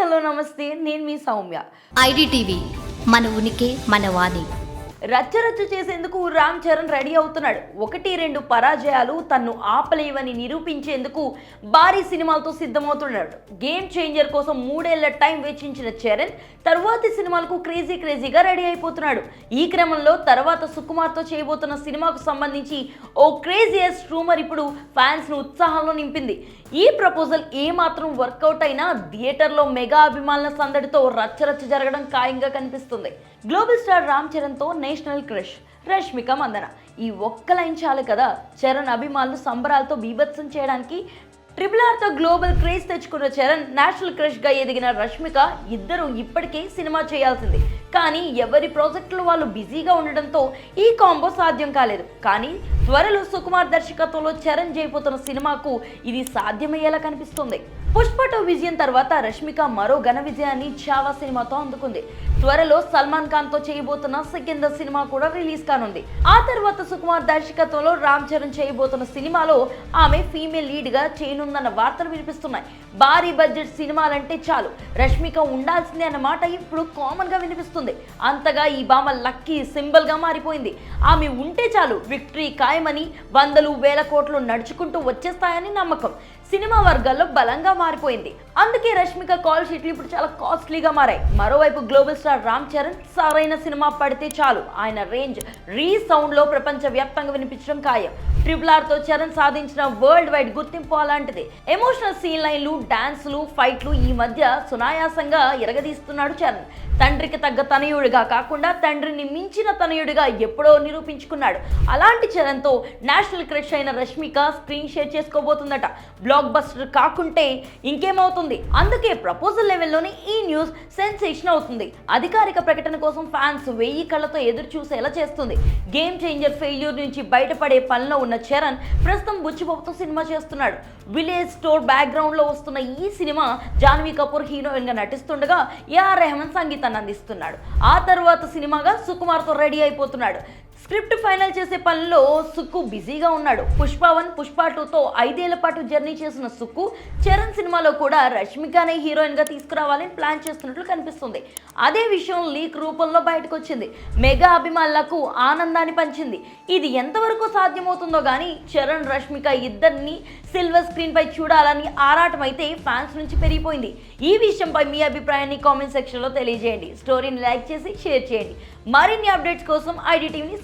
Hello నమస్తే నేను మీ Soumya. IDTV మన ఉనికి మన వాణి. రచ్చరచ్చ చేసేందుకు రామ్ చరణ్ రెడీ అవుతున్నాడు. ఒకటి రెండు పరాజయాలు తన్ను ఆపలేవని నిరూపించేందుకు భారీ సినిమాలతో సిద్ధమవుతున్నాడు. గేమ్ చేంజర్ కోసం మూడేళ్ళ టైం వెచ్చించిన చరణ్ తర్వాతి సినిమాలకు క్రేజీ క్రేజీగా రెడీ అయిపోతున్నాడు. ఈ క్రమంలో తర్వాత సుకుమార్తో చేయబోతున్న సినిమాకు సంబంధించి ఓ క్రేజియస్ట్ రూమర్ ఇప్పుడు ఫ్యాన్స్ను ఉత్సాహంలో నింపింది. ఈ ప్రపోజల్ ఏమాత్రం వర్కౌట్ అయినా థియేటర్లో మెగా అభిమానుల సందడితో రచ్చరచ్చ జరగడం ఖాయంగా కనిపిస్తుంది. గ్లోబల్ స్టార్ రామ్ చరణ్తో నేషనల్ క్రష్ రష్మిక మందన. ఈ ఒక్క లైన్ చాలు కదా? చరణ్ అభిమానులు సంబరాలతో బీభత్సం చేయడానికి ట్రిపుల్ ఆర్తో గ్లోబల్ క్రేజ్ తెచ్చుకున్న చరణ్ నేషనల్ క్రష్గా ఎదిగిన రష్మిక ఇద్దరు ఇప్పటికే సినిమా చేయాల్సింది. కానీ ఎవరి ప్రాజెక్టులు వాళ్ళు బిజీగా ఉండడంతో ఈ కాంబో సాధ్యం కాలేదు. కానీ త్వరలో సుకుమార్ దర్శకత్వంలో చరణ్ చేయబోతున్న సినిమాకు ఇది సాధ్యమయ్యేలా కనిపిస్తుంది. పుష్ప టూ విజయం తర్వాత రష్మిక మరో ఘన విజయాన్ని చావా సినిమాతో అందుకుంది. త్వరలో సల్మాన్ ఖాన్తో చేయబోతున్న సికిందర్ సినిమా కూడా రిలీజ్ కానుంది. ఆ తర్వాత సుకుమార్ దర్శకత్వంలో రామ్ చరణ్ చేయబోతున్న సినిమాలో ఆమె ఫీమేల్ లీడ్గా చేయనుందన్న వార్తలు వినిపిస్తున్నాయి. భారీ బడ్జెట్ సినిమాలంటే చాలు. రష్మిక ఉండాల్సిందే అన్న మాట ఇప్పుడు కామన్గా వినిపిస్తుంది. అంతగా ఈ భామ లక్కీ సింబల్గా మారిపోయింది. ఆమె ఉంటే చాలు. విక్టరీ ఖాయమని వందలు వేల కోట్లు నడుచుకుంటూ వచ్చేస్తాయని నమ్మకం. సినిమా వర్గాల్లో బలంగా మారిపోయింది. అందుకే రష్మిక కాల్ షీట్లు ఇప్పుడు చాలా కాస్ట్లీగా మారాయి. మరోవైపు గ్లోబల్ స్టార్ రామ్ చరణ్ సరైన సినిమా పడితే చాలు. ఆయన రేంజ్ రీ సౌండ్లో ప్రపంచ వ్యాప్తంగా వినిపించడం ఖాయం. ట్రిపుల్ ఆర్తో చరణ్ సాధించిన వరల్డ్ వైడ్ గుర్తింపు అలాంటిది. ఎమోషనల్ సీన్ లైన్లు డాన్స్లు ఫైట్లు ఈ మధ్య సునాయాసంగా ఎరగదీస్తున్నాడు చరణ్. తండ్రికి తగ్గ తనయుడిగా కాకుండా తండ్రిని మించిన తనయుడిగా ఎప్పుడో నిరూపించుకున్నాడు. అలాంటి చరణ్తో నేషనల్ క్రష్ అయిన రష్మిక స్క్రీన్ షేర్ చేసుకోబోతుందట. బ్లాక్ బస్టర్ కాకుంటే ఇంకేమవుతుంది? అందుకే ప్రపోజల్ లెవెల్లోనే ఈ న్యూస్ సెన్సేషన్ అవుతుంది. అధికారిక ప్రకటన కోసం ఫ్యాన్స్ వెయ్యి కళ్ళతో ఎదురు చూసేలా చేస్తుంది. గేమ్ చేంజర్ ఫెయిల్యూర్ నుంచి బయటపడే పనిలో ఉన్న చరణ్ ప్రస్తుతం బుచ్చిబాబుతో సినిమా చేస్తున్నాడు. విలేజ్ స్టోర్ బ్యాక్గ్రౌండ్లో వస్తున్న ఈ సినిమా జాన్వీ కపూర్ హీరోయిన్గా నటిస్తుండగా ఏఆర్ రెహమాన్ సంగీతం సంగీతాన్ని అందిస్తున్నాడు ఆ తర్వాత సినిమాగా సుకుమార్తో రెడీ అయిపోతున్నాడు. స్క్రిప్ట్ ఫైనల్ చేసే పనిలో సుక్కు బిజీగా ఉన్నాడు. పుష్ప వన్ పుష్ప టూతో ఐదేళ్ళ పాటు జర్నీ చేసిన సుక్కు చరణ్ సినిమాలో కూడా రష్మికనే హీరోయిన్గా తీసుకురావాలని ప్లాన్ చేస్తున్నట్లు కనిపిస్తుంది. అదే విషయం లీక్ రూపంలో బయటకు వచ్చింది మెగా అభిమానులకు ఆనందాన్ని పంచింది. ఇది ఎంతవరకు సాధ్యమవుతుందో కానీ చరణ్ రష్మిక ఇద్దరిని సిల్వర్ స్క్రీన్పై చూడాలని ఆరాటం అయితే ఫ్యాన్స్ నుంచి పెరిగిపోయింది. ఈ విషయంపై మీ అభిప్రాయాన్ని కామెంట్ సెక్షన్లో తెలియజేయండి. స్టోరీని లైక్ చేసి షేర్ చేయండి. మరిన్ని అప్డేట్స్ కోసం ఐడి టీవీని